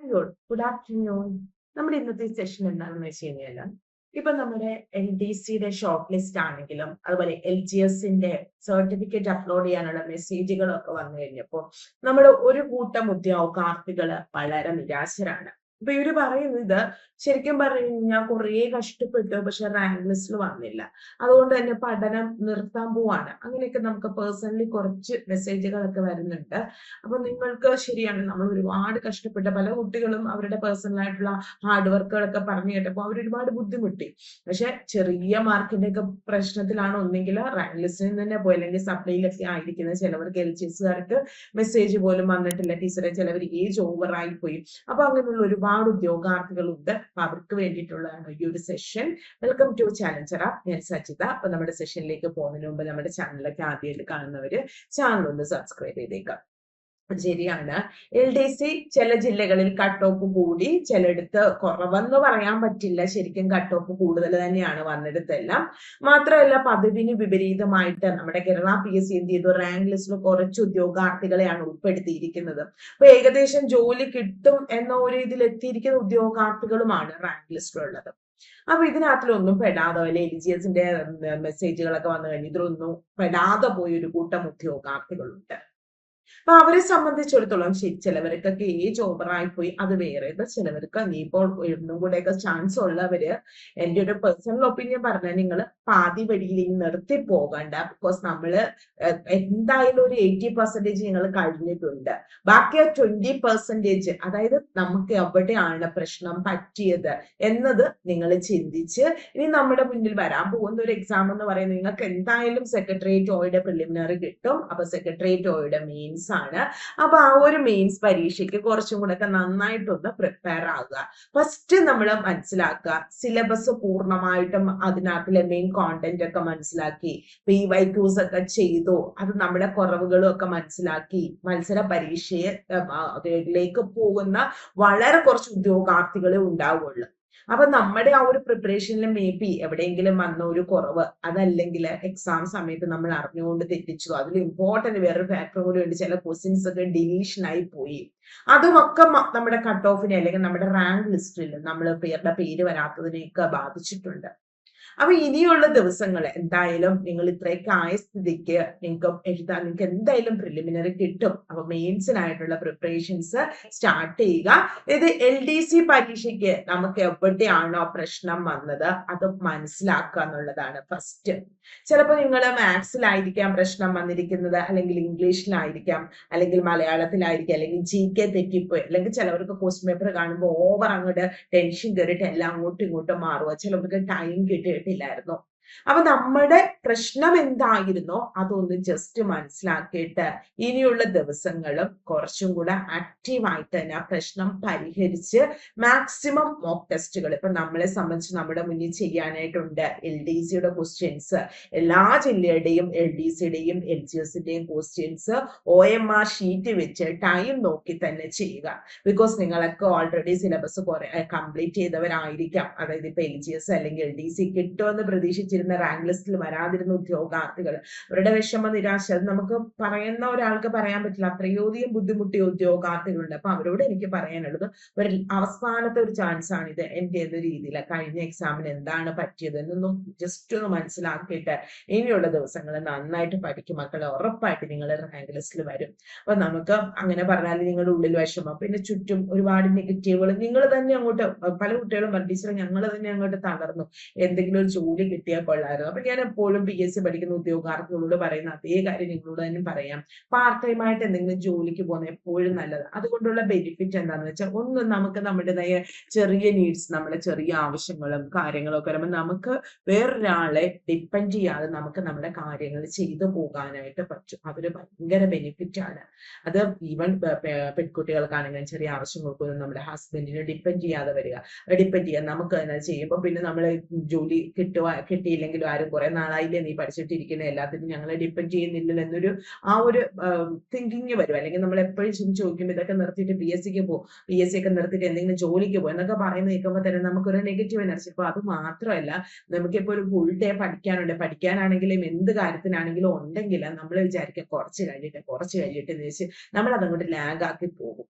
Good afternoon നമ്മുടെ ഇന്നത്തെ session എന്താണെന്ന് വെച്ച് കഴിഞ്ഞാൽ ഇപ്പൊ നമ്മുടെ എൽ ഡി സിയുടെ ഷോർട്ട് ലിസ്റ്റ് ആണെങ്കിലും അതുപോലെ എൽ ജി എസിന്റെ സർട്ടിഫിക്കറ്റ് അപ്ലോഡ് ചെയ്യാനുള്ള മെസ്സേജുകളൊക്കെ വന്നു കഴിഞ്ഞപ്പോൾ നമ്മുടെ ഒരു കൂട്ടം ഉദ്യോഗാർത്ഥികൾ വളരെ നിരാശരാണ്. അപ്പൊ ഇവർ പറയുന്നത് ശരിക്കും പറഞ്ഞു കഴിഞ്ഞാൽ കുറേ കഷ്ടപ്പെട്ടു പക്ഷെ റാങ്ക് ലിസ്റ്റിൽ വന്നില്ല. അതുകൊണ്ട് തന്നെ പഠനം നിർത്താൻ പോവാണ്. അങ്ങനെയൊക്കെ നമുക്ക് പേഴ്സണലി കുറച്ച് മെസ്സേജുകളൊക്കെ വരുന്നുണ്ട്. അപ്പൊ നിങ്ങൾക്ക് ശരിയാണ്. നമ്മൾ ഒരുപാട് കഷ്ടപ്പെട്ട പല കുട്ടികളും അവരുടെ പേഴ്സണൽ ആയിട്ടുള്ള ഹാർഡ് വർക്കുകളൊക്കെ പറഞ്ഞു കേട്ടപ്പോൾ അവർ ഒരുപാട് ബുദ്ധിമുട്ടി. പക്ഷെ ചെറിയ മാർക്കിന്റെ ഒക്കെ പ്രശ്നത്തിലാണ് ഒന്നെങ്കിൽ റാങ്ക് ലിസ്റ്റിൽ തന്നെ പോയി. അല്ലെങ്കിൽ സപ്ലൈയിലൊക്കെ ആയിരിക്കുന്നത് ചിലവർക്ക് എൽ ജി മെസ്സേജ് പോലും വന്നിട്ടില്ല. ടീച്ചറെ ചിലവർ ഏജ് ഓവർ ആയി പോയി. അപ്പൊ അങ്ങനെയുള്ള ഒരുപാട് ഉദ്യോഗാർത്ഥികളുണ്ട്. അപ്പൊ അവർക്ക് വേണ്ടിയിട്ടുള്ളതാണ് ഈ ഒരു സെഷൻ വെൽക്കം ടു ചാലഞ്ചറ ഞാൻ സജിത. അപ്പൊ നമ്മുടെ സെഷനിലേക്ക് പോകുന്നതിന് മുമ്പ് നമ്മുടെ ചാനലൊക്കെ ആദ്യമായിട്ട് കാണുന്നവര് ചാനൽ ഒന്ന് സബ്സ്ക്രൈബ് ചെയ്തേക്കാം ശരിയാണ്. എൽ ഡി സി ചില ജില്ലകളിൽ കട്ട് ഓഫ് കൂടി ചിലയിടത്ത് കുറവെന്ന് പറയാൻ പറ്റില്ല. ശരിക്കും കട്ട് ഓഫ് കൂടുതൽ തന്നെയാണ് വന്നിടത്തെല്ലാം. മാത്രമല്ല പതിവിന് വിപരീതമായിട്ട് നമ്മുടെ കേരള പി എസ് സി എന്ത് ചെയ്തു? റാങ്ക് ലിസ്റ്റിൽ കുറച്ച് ഉദ്യോഗാർത്ഥികളെയാണ് ഉൾപ്പെടുത്തിയിരിക്കുന്നത്. അപ്പൊ ഏകദേശം ജോലി കിട്ടും എന്ന ഒരു ഇതിൽ എത്തിയിരിക്കുന്ന ഉദ്യോഗാർത്ഥികളുമാണ് റാങ്ക് ലിസ്റ്റിലുള്ളത് അപ്പൊ ഇതിനകത്തിലൊന്നും പെടാതെ അല്ലെ എൽ ജി എസിന്റെ മെസ്സേജുകളൊക്കെ വന്നു കഴിഞ്ഞ് ഇതിലൊന്നും പെടാതെ പോയ ഒരു കൂട്ടം ഉദ്യോഗാർത്ഥികളുണ്ട്. അപ്പൊ അവരെ സംബന്ധിച്ചിടത്തോളം ശരി ചിലവർക്കൊക്കെ ഏജ് ഓവറായി പോയി അത് വേറെ ചിലവർക്ക് ഇനിയിപ്പോൾ ഒന്നും കൂടെയൊക്കെ ചാൻസ് ഉള്ളവര് എന്റെ ഒരു പേഴ്സണൽ ഒപ്പീനിയൻ പറഞ്ഞാൽ നിങ്ങൾ പാതി വഴിയിൽ നിർത്തി പോകണ്ട. ബിക്കോസ് നമ്മൾ എന്തായാലും ഒരു എയ്റ്റി പെർസെന്റേജ് നിങ്ങൾ കഴിഞ്ഞിട്ടുണ്ട്. ബാക്കി ആ ട്വന്റി പെർസെന്റേജ് അതായത് നമുക്ക് എവിടെയാണ് പ്രശ്നം പറ്റിയത് എന്നത് നിങ്ങൾ ചിന്തിച്ച് ഇനി നമ്മുടെ മുന്നിൽ വരാൻ പോകുന്ന ഒരു എക്സാം എന്ന് പറയുന്നത് നിങ്ങൾക്ക് എന്തായാലും സെക്രട്ടേറിയറ്റ് ഓയുടെ പ്രിലിമിനറി കിട്ടും. അപ്പൊ സെക്രട്ടേറിയറ്റ് ഓയുടെ മെയിൻസ് ആണ്. അപ്പൊ ആ ഒരു മെയിൻസ് പരീക്ഷയ്ക്ക് കുറച്ചും കൂടെ ഒക്കെ നന്നായിട്ടൊന്ന് പ്രിപ്പയർ ആകുക ഫസ്റ്റ് നമ്മൾ മനസ്സിലാക്കുക. സിലബസ് പൂർണമായിട്ടും അതിനകത്തിലെ മെയിൻ കോണ്ടന്റ് ഒക്കെ മനസ്സിലാക്കി. പി വൈ ക്യൂസ് ഒക്കെ ചെയ്തു. അത് നമ്മുടെ കുറവുകളും ഒക്കെ മനസ്സിലാക്കി. മത്സര പരീക്ഷയെ അതിലേക്ക് പോകുന്ന വളരെ കുറച്ച് ഉദ്യോഗാർത്ഥികളെ ഉണ്ടാവുള്ളൂ. അപ്പൊ നമ്മുടെ ആ ഒരു പ്രിപ്പറേഷനിൽ മേ ബി എവിടെയെങ്കിലും വന്ന ഒരു കുറവ് അതല്ലെങ്കിൽ എക്സാം സമയത്ത് നമ്മൾ അറിഞ്ഞുകൊണ്ട് തെറ്റിച്ചു. അതിൽ ഇമ്പോർട്ടന്റ് വേറൊരു ഫാക്ടർ കൂടി ഉണ്ട്. ചില ക്വസ്റ്റ്യൻസ് ഒക്കെ ഡിലീഷൻ ആയി പോയി. അതുമൊക്കെ നമ്മുടെ കട്ട് ഓഫിനെ അല്ലെങ്കിൽ നമ്മുടെ റാങ്ക് ലിസ്റ്റിൽ നമ്മൾ പേരുടെ പേര് വരാത്തതിനെയൊക്കെ ബാധിച്ചിട്ടുണ്ട്. അപ്പൊ ഇനിയുള്ള ദിവസങ്ങൾ എന്തായാലും നിങ്ങൾ ഇത്രയൊക്കെ ആയ സ്ഥിതിക്ക് നിങ്ങൾക്ക് എഴുതാൻ നിങ്ങൾക്ക് എന്തായാലും പ്രിലിമിനറി കിട്ടും. അപ്പൊ മെയിൻസിനായിട്ടുള്ള പ്രിപ്പറേഷൻസ് സ്റ്റാർട്ട് ചെയ്യുക. ഇത് എൽ ഡി സി പരീക്ഷയ്ക്ക് നമുക്ക് എവിടെയാണോ പ്രശ്നം വന്നത് അത് മനസ്സിലാക്കുക എന്നുള്ളതാണ് ഫസ്റ്റ് ചിലപ്പോൾ നിങ്ങൾ മാത്സിലായിരിക്കാം പ്രശ്നം വന്നിരിക്കുന്നത് അല്ലെങ്കിൽ ഇംഗ്ലീഷിലായിരിക്കാം അല്ലെങ്കിൽ മലയാളത്തിലായിരിക്കാം അല്ലെങ്കിൽ ജി കെ തെറ്റിപ്പോയി അല്ലെങ്കിൽ ചിലവർക്ക് ക്വസ്റ്റ്യൻ പേപ്പർ കാണുമ്പോൾ ഓവർ അങ്ങോട്ട് ടെൻഷൻ കയറിയിട്ട് എല്ലാം അങ്ങോട്ടും ഇങ്ങോട്ടും മാറുക. ചിലവർക്ക് ടൈം കിട്ടിയിട്ടില്ലായിരുന്നു. അപ്പൊ നമ്മുടെ പ്രശ്നം എന്തായിരുന്നോ അതൊന്ന് ജസ്റ്റ് മനസ്സിലാക്കിയിട്ട് ഇനിയുള്ള ദിവസങ്ങളും കുറച്ചും കൂടെ ആക്റ്റീവായിട്ട് തന്നെ ആ പ്രശ്നം പരിഹരിച്ച് മാക്സിമം മോക്ക് ടെസ്റ്റുകൾ ഇപ്പൊ നമ്മളെ സംബന്ധിച്ച് നമ്മുടെ മുന്നിൽ ചെയ്യാനായിട്ടുണ്ട് എൽ ഡി സിയുടെ ക്വസ്റ്റ്യൻസ് എല്ലാ ജില്ലയുടെയും എൽ ഡി സിയുടെയും L G എസിന്റെയും questions O M R sheet വെച്ച് ടൈം നോക്കി തന്നെ ചെയ്യുക. ബിക്കോസ് നിങ്ങളൊക്കെ ഓൾറെഡി സിലബസ് കുറെ കംപ്ലീറ്റ് ചെയ്തവരായിരിക്കാം. അതായത് ഇപ്പൊ എൽ ജി എസ് അല്ലെങ്കിൽ എൽ ഡി സി കിട്ടുമെന്ന് പ്രതീക്ഷിച്ച് വെച്ചിരുന്ന റാങ്ക് ലിസ്റ്റിൽ വരാതിരുന്ന ഉദ്യോഗാർത്ഥികൾ. അവരുടെ വിഷമ നിരാശ അത് നമുക്ക് പറയുന്ന ഒരാൾക്ക് പറയാൻ പറ്റില്ല. അത്രയോധികം ബുദ്ധിമുട്ടിയ ഉദ്യോഗാർത്ഥികളുണ്ട്. അപ്പൊ അവരോട് എനിക്ക് പറയാനുള്ളത് ഒരു അവസാനത്തെ ഒരു ചാൻസ് ആണ് ഇത് എന്റെ എന്ന രീതിയിൽ കഴിഞ്ഞ എക്സാമിന് എന്താണ് പറ്റിയത് എന്നൊന്നും ജസ്റ്റ് ഒന്ന് മനസ്സിലാക്കിയിട്ട് ഇനിയുള്ള ദിവസങ്ങൾ നന്നായിട്ട് പഠിക്കും. മക്കളെ ഉറപ്പായിട്ട് നിങ്ങൾ റാങ്ക് ലിസ്റ്റിൽ വരും. അപ്പൊ നമുക്ക് അങ്ങനെ പറഞ്ഞാൽ നിങ്ങളുടെ ഉള്ളിൽ വിഷമം പിന്നെ ചുറ്റും ഒരുപാട് നെഗറ്റീവുകൾ. നിങ്ങൾ തന്നെ അങ്ങോട്ട് പല കുട്ടികളും പറഞ്ഞു ടീച്ചർ ഞങ്ങൾ തന്നെ അങ്ങോട്ട് തകർന്നു എന്തെങ്കിലും ഒരു ജോലി കിട്ടിയാൽ കൊള്ളായിരുന്നു. അപ്പൊ ഞാൻ എപ്പോഴും പി എസ് സി പഠിക്കുന്ന ഉദ്യോഗാർത്ഥികളോട് പറയുന്ന അതേ കാര്യം നിങ്ങളോട് തന്നെ പറയാം. പാർട്ട് ടൈം ആയിട്ട് എന്തെങ്കിലും ജോലിക്ക് പോകുന്നത് എപ്പോഴും നല്ലത്. അതുകൊണ്ടുള്ള ബെനിഫിറ്റ് എന്താണെന്ന് വെച്ചാൽ ഒന്ന് നമുക്ക് നമ്മുടേതായ ചെറിയ നീഡ്സ് നമ്മുടെ ചെറിയ ആവശ്യങ്ങളും കാര്യങ്ങളും ഒക്കെ വരുമ്പോൾ നമുക്ക് വേറൊരാളെ ഡിപ്പെൻഡ് ചെയ്യാതെ നമുക്ക് നമ്മുടെ കാര്യങ്ങൾ ചെയ്തു പോകാനായിട്ട് പറ്റും. അതൊരു ഭയങ്കര ബെനിഫിറ്റ് ആണ്. അത് ഈവൻ പെൺകുട്ടികൾക്കാണെങ്കിലും ചെറിയ ആവശ്യങ്ങൾക്കൊന്നും നമ്മുടെ ഹസ്ബൻഡിനെ ഡിപ്പെൻഡ് ചെയ്യാതെ വരിക. ഡിപ്പെൻഡ് ചെയ്യാൻ നമുക്ക് ചെയ്യുമ്പോൾ പിന്നെ നമ്മൾ ജോലി കിട്ടുക കിട്ടിയില്ല കിട്ടിയില്ലെങ്കിലും ആരും കുറെ നാളായില്ലേ നീ പഠിച്ചിട്ടിരിക്കുന്ന? എല്ലാത്തിനും ഞങ്ങളെ ഡിപ്പെൻഡ് ചെയ്യുന്നില്ലല്ലോ എന്നൊരു ആ ഒരു തിങ്കിങ് വരും. അല്ലെങ്കിൽ നമ്മൾ എപ്പോഴും ചോദിക്കുമ്പോൾ ഇതൊക്കെ നിർത്തിയിട്ട് പി എസ് സിക്ക് പോകും പി. എസ് സി ഒക്കെ നിർത്തിയിട്ട് എന്തെങ്കിലും ജോലിക്ക് പോകും എന്നൊക്കെ പറയുന്നത് നിൽക്കുമ്പോൾ തന്നെ നമുക്കൊരു നെഗറ്റീവ് എനർജി അപ്പൊ അത് മാത്രമല്ല നമുക്കിപ്പോൾ ഒരു ഫുൾ ഡേ പഠിക്കാനുണ്ട്. പഠിക്കാനാണെങ്കിലും എന്ത് കാര്യത്തിനാണെങ്കിലും ഉണ്ടെങ്കിൽ നമ്മൾ വിചാരിക്കുക കുറച്ച് കഴിഞ്ഞിട്ട് കുറച്ച് കഴിഞ്ഞിട്ട് എന്ന് വെച്ച് നമ്മൾ അതങ്ങോട്ട് ലാഗ് ആക്കി പോകും.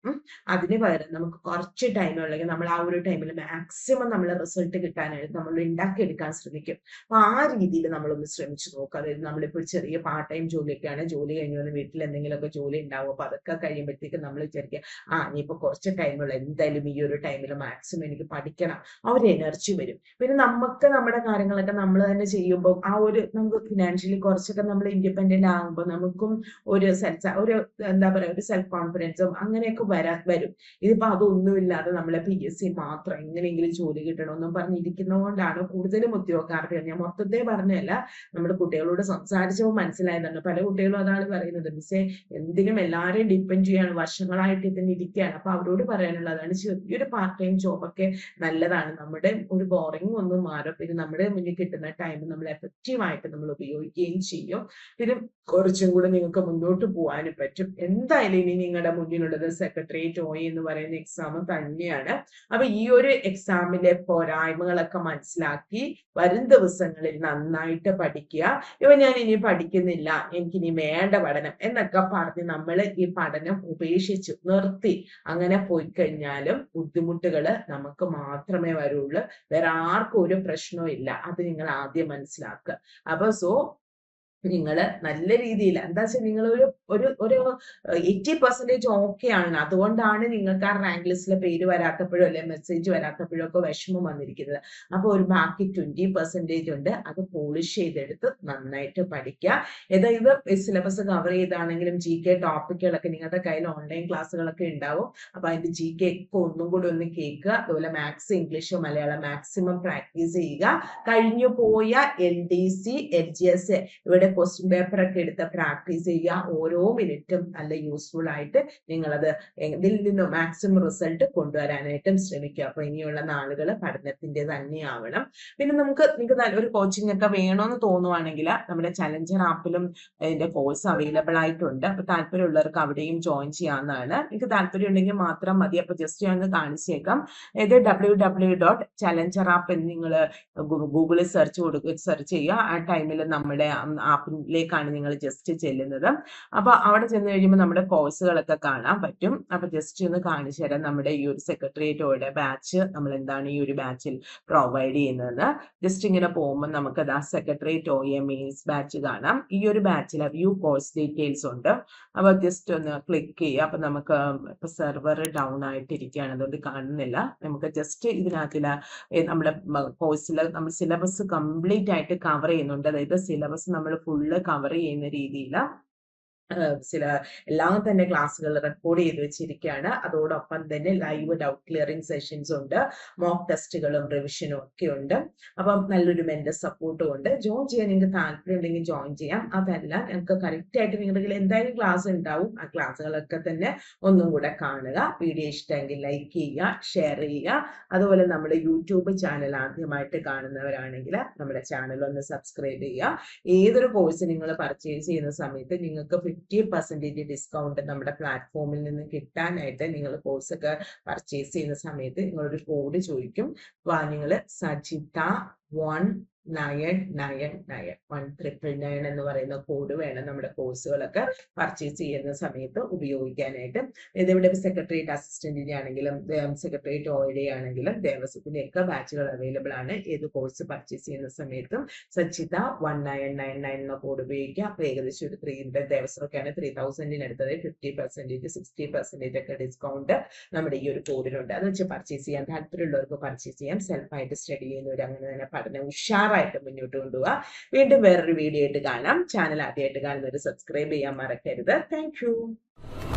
അതിന് പകരം നമുക്ക് കുറച്ച് ടൈം ഉള്ളെങ്കിൽ നമ്മൾ ആ ഒരു ടൈമിൽ മാക്സിമം നമ്മൾ റിസൾട്ട് കിട്ടാനായിട്ട് നമ്മൾ ഉണ്ടാക്കിയെടുക്കാൻ ശ്രമിക്കും. അപ്പൊ ആ രീതിയിൽ നമ്മളൊന്ന് ശ്രമിച്ചു നോക്കുക അതായത് നമ്മളിപ്പോൾ ചെറിയ പാർട്ട് ടൈം ജോലിയൊക്കെയാണ്. ജോലി കഴിഞ്ഞ് വന്ന് വീട്ടിൽ എന്തെങ്കിലുമൊക്കെ ജോലി ഉണ്ടാവും. അപ്പൊ അതൊക്കെ കഴിയുമ്പോഴത്തേക്ക് നമ്മൾ വിചാരിക്കുക ആ ഇനിയിപ്പോ കുറച്ച് ടൈമുള്ള എന്തായാലും ഈ ഒരു ടൈമിൽ മാക്സിമം എനിക്ക് പഠിക്കണം. ആ ഒരു എനർജി വരും. പിന്നെ നമുക്ക് നമ്മുടെ കാര്യങ്ങളൊക്കെ നമ്മൾ തന്നെ ചെയ്യുമ്പോൾ ആ ഒരു നമുക്ക് ഫിനാൻഷ്യലി കുറച്ചൊക്കെ നമ്മൾ ഇൻഡിപെൻഡന്റ് ആകുമ്പോൾ നമുക്കും ഒരു സെൽഫ് ഒരു എന്താ പറയാ ഒരു സെൽഫ് കോൺഫിഡൻസും അങ്ങനെയൊക്കെ വരാ വരും. ഇതിപ്പോ അതൊന്നുമില്ലാതെ നമ്മളെ പി എസ് സി മാത്രം എങ്ങനെയെങ്കിലും ജോലി കിട്ടണമെന്നും പറഞ്ഞിരിക്കുന്നതുകൊണ്ടാണ് കൂടുതലും ഉദ്യോഗാർത്ഥികൾ ഞാൻ മൊത്തത്തെ പറഞ്ഞല്ല നമ്മൾ കുട്ടികളോട് സംസാരിച്ചപ്പോൾ മനസ്സിലായതാണ് പല കുട്ടികളും അതാണ് പറയുന്നത്. മിസ്സേ എന്തിനും എല്ലാവരെയും ഡിപ്പെൻഡ് ചെയ്യാണ്. വർഷങ്ങളായിട്ട് ഇതിന് ഇരിക്കുകയാണ്. അപ്പൊ അവരോട് പറയാനുള്ളതാണ് ചെറിയൊരു പാർട്ട് ടൈം ജോബൊക്കെ നല്ലതാണ്. നമ്മുടെ ഒരു ബോറിംഗ് ഒന്നും മാറും. പിന്നെ നമ്മുടെ മുന്നിൽ കിട്ടുന്ന ടൈം നമ്മൾ എഫക്റ്റീവ് ആയിട്ട് നമ്മൾ ഉപയോഗിക്കുകയും ചെയ്യും. പിന്നെ കുറച്ചും കൂടെ നിങ്ങൾക്ക് മുന്നോട്ട് പോകാനും പറ്റും. എന്തായാലും ഇനി നിങ്ങളുടെ മുന്നിലുള്ളത് സെക്രട്ടേറിയറ്റ് ഓയി എന്ന് പറയുന്ന എക്സാം തന്നെയാണ്. അപ്പൊ ഈ ഒരു എക്സാമിലെ പോരായ്മകളൊക്കെ മനസ്സിലാക്കി വരും ദിവസങ്ങളിൽ നന്നായിട്ട് പഠിക്കുക. ഇവ ഞാൻ ഇനി പഠിക്കുന്നില്ല. എനിക്കിനി വേണ്ട പഠനം എന്നൊക്കെ പറഞ്ഞ് നമ്മൾ ഈ പഠനം ഉപേക്ഷിച്ചു നിർത്തി. അങ്ങനെ പോയി കഴിഞ്ഞാലും ബുദ്ധിമുട്ടുകൾ നമുക്ക് മാത്രമേ വരുള്ളൂ. വേറെ ആർക്കും ഒരു പ്രശ്നവും ഇല്ല. അത് നിങ്ങൾ ആദ്യം മനസ്സിലാക്കുക. അപ്പൊ സോ നിങ്ങൾ നല്ല രീതിയിൽ എന്താ വെച്ചാൽ നിങ്ങൾ ഒരു ഒരു ഒരു എയ്റ്റി പെർസെന്റേജ് ഓക്കെ ആണ്. അതുകൊണ്ടാണ് നിങ്ങൾക്ക് ആ റാങ്ക് ലിസ്റ്റിലെ പേര് വരാത്തപ്പോഴോ അല്ലെ മെസ്സേജ് വരാത്തപ്പോഴോ ഒക്കെ വിഷമം വന്നിരിക്കുന്നത്. അപ്പോൾ ഒരു ബാക്കി ട്വന്റി പെർസെന്റേജ് ഉണ്ട്. അത് പോളിഷ് ചെയ്തെടുത്ത് നന്നായിട്ട് പഠിക്കുക. ഏതായത് സിലബസ് കവർ ചെയ്താണെങ്കിലും ജി കെ ടോപ്പിക്കുകളൊക്കെ നിങ്ങളുടെ കയ്യിൽ ഓൺലൈൻ ക്ലാസ്സുകളൊക്കെ ഉണ്ടാവും. അപ്പോൾ അതിന്റെ ജി കെ ഒക്കെ ഒന്നും കൂടി ഒന്ന് കേൾക്കുക. അതുപോലെ maths English Malayalam maximum practice ചെയ്യുക. കഴിഞ്ഞു പോയ L D C L G S ഇവിടെ ക്വസ്റ്റ്യൻ പേപ്പർ ഒക്കെ എടുത്ത് പ്രാക്ടീസ് ചെയ്യുക. ഓരോ മിനിറ്റും നല്ല യൂസ്ഫുൾ ആയിട്ട് നിങ്ങളത് ഇതിൽ നിന്ന് മാക്സിമം റിസൾട്ട് കൊണ്ടുവരാനായിട്ടും ശ്രമിക്കുക. അപ്പൊ ഇനിയുള്ള നാളുകൾ പഠനത്തിന്റെ തന്നെയാവണം. പിന്നെ നമുക്ക് നിങ്ങൾക്ക് നല്ലൊരു കോച്ചിങ് ഒക്കെ വേണമെന്ന് തോന്നുവാണെങ്കിൽ നമ്മുടെ ചലഞ്ചർ ആപ്പിലും അതിന്റെ കോഴ്സ് അവൈലബിൾ ആയിട്ടുണ്ട്. അപ്പൊ താല്പര്യമുള്ളവർക്ക് അവിടെയും ജോയിൻ ചെയ്യാവുന്നതാണ്. നിങ്ങൾക്ക് താല്പര്യം ഉണ്ടെങ്കിൽ മാത്രം മതി. അപ്പൊ ജസ്റ്റ് ഞാൻ കാണിച്ചേക്കാം. ഇത് W W dot challenger app എന്ന് നിങ്ങൾ ഗൂഗിളിൽ സെർച്ച് കൊടുക്കുക സെർച്ച് ചെയ്യുക. ആ ടൈമിൽ നമ്മുടെ ആപ്പിലേക്കാണ് നിങ്ങൾ ജസ്റ്റ് ചെല്ലുന്നത്. അപ്പൊ അവിടെ ചെന്ന് കഴിയുമ്പോൾ നമ്മുടെ കോഴ്സുകളൊക്കെ കാണാൻ പറ്റും. അപ്പൊ ജസ്റ്റ് ഒന്ന് കാണിച്ചു തരാം നമ്മുടെ ഈ ഒരു സെക്രട്ടേറിയറ്റോടെ ബാച്ച് നമ്മൾ എന്താണ് ഈ ഒരു ബാച്ചിൽ പ്രൊവൈഡ് ചെയ്യുന്നത്. ജസ്റ്റ് ഇങ്ങനെ പോകുമ്പോൾ നമുക്ക് ആ secretariat O A mains batch കാണാം. ഈ ഒരു ബാച്ചിൽ വ്യൂ കോഴ്സ് ഡീറ്റെയിൽസ് ഉണ്ട്. അപ്പൊ ജസ്റ്റ് ഒന്ന് ക്ലിക്ക് ചെയ്യുക. അപ്പൊ നമുക്ക് ഇപ്പൊ സെർവർ ഡൗൺ ആയിട്ടിരിക്കുകയാണ്. അതുകൊണ്ട് കാണുന്നില്ല. നമുക്ക് ജസ്റ്റ് ഇതിനകത്തിൽ നമ്മുടെ കോഴ്സിൽ നമ്മൾ സിലബസ് കംപ്ലീറ്റ് ആയിട്ട് കവർ ചെയ്യുന്നുണ്ട്. അതായത് സിലബസ് നമ്മൾ ഫുള്ള് കവർ ചെയ്യുന്ന രീതിയിൽ ചില എല്ലാം തന്നെ ക്ലാസ്സുകൾ റെക്കോർഡ് ചെയ്ത് വെച്ചിരിക്കുകയാണ് അതോടൊപ്പം തന്നെ ലൈവ് ഡൗട്ട് ക്ലിയറിംഗ് സെഷൻസ് ഉണ്ട്. മോക്ക് ടെസ്റ്റുകളും റിവിഷനും ഒക്കെ ഉണ്ട്. അപ്പം നല്ലൊരു മെന്റർ സപ്പോർട്ടും ഉണ്ട്. ജോയിൻ ചെയ്യാൻ നിങ്ങൾക്ക് താല്പര്യം ഉണ്ടെങ്കിൽ ജോയിൻ ചെയ്യാം. അതല്ല നിങ്ങൾക്ക് കറക്റ്റ് ആയിട്ട് നിങ്ങളുടെ എന്തായാലും ക്ലാസ് ഉണ്ടാവും. ആ ക്ലാസ്സുകളൊക്കെ തന്നെ ഒന്നും കൂടെ കാണുക. വീഡിയോ ഇഷ്ടമെങ്കിൽ ലൈക്ക് ചെയ്യുക ഷെയർ ചെയ്യുക. അതുപോലെ നമ്മുടെ യൂട്യൂബ് ചാനൽ ആദ്യമായിട്ട് കാണുന്നവരാണെങ്കിൽ നമ്മുടെ ചാനൽ ഒന്ന് സബ്സ്ക്രൈബ് ചെയ്യുക. ഏതൊരു കോഴ്സ് നിങ്ങൾ പർച്ചേസ് ചെയ്യുന്ന സമയത്ത് നിങ്ങൾക്ക് ഫിഫ്റ്റി പെർസെന്റേജ് ഡിസ്കൗണ്ട് നമ്മുടെ പ്ലാറ്റ്ഫോമിൽ നിന്ന് കിട്ടാനായിട്ട് നിങ്ങൾ കോഴ്സ് ഒക്കെ പർച്ചേസ് ചെയ്യുന്ന സമയത്ത് നിങ്ങളൊരു കോഡ് ചോദിക്കും. നിങ്ങൾ Sajitha one nine nine nine. One triple nine എന്ന് പറയുന്ന കോഡ് വേണം നമ്മുടെ കോഴ്സുകളൊക്കെ പർച്ചേസ് ചെയ്യുന്ന സമയത്ത് ഉപയോഗിക്കാനായിട്ട്. ഇതിവിടെ സെക്രട്ടേറിയറ്റ് അസിസ്റ്റന്റിന്റെ ആണെങ്കിലും സെക്രട്ടേറിയറ്റ് ഓയുടെ ആണെങ്കിലും ദേവസ്വത്തിന്റെ ഒക്കെ ബാച്ചുകൾ അവൈലബിൾ ആണ്. ഏത് കോഴ്സ് പർച്ചേസ് ചെയ്യുന്ന സമയത്തും Sachitha one nine nine nine എന്ന കോഡ് ഉപയോഗിക്കുക. അപ്പൊ ഏകദേശം ഒരു ത്രീ ദേവസ്വമൊക്കെയാണ് ത്രീ തൗസൻഡിന് അടുത്തത്. ഫിഫ്റ്റി പെർസെന്റേജ് സിക്സ്റ്റി പെർസെന്റേജ് ഒക്കെ ഡിസ്കൗണ്ട് നമ്മുടെ ഈ ഒരു കോഡിനുണ്ട് അത് വെച്ച് പർച്ചേസ് ചെയ്യാൻ താല്പര്യമുള്ളവർക്ക് പർച്ചേസ് ചെയ്യാം. സെൽഫായിട്ട് സ്റ്റഡി ചെയ്യുന്നവർ അങ്ങനെ തന്നെ പഠനം ഉഷാറായിട്ട് മുന്നോട്ട് കൊണ്ടുപോവുക വീണ്ടും വേറൊരു വീഡിയോ ആയിട്ട് കാണാം. ചാനൽ ആദ്യമായിട്ട് കാണുന്നവർ സബ്സ്ക്രൈബ് ചെയ്യാൻ മറക്കരുത്. താങ്ക്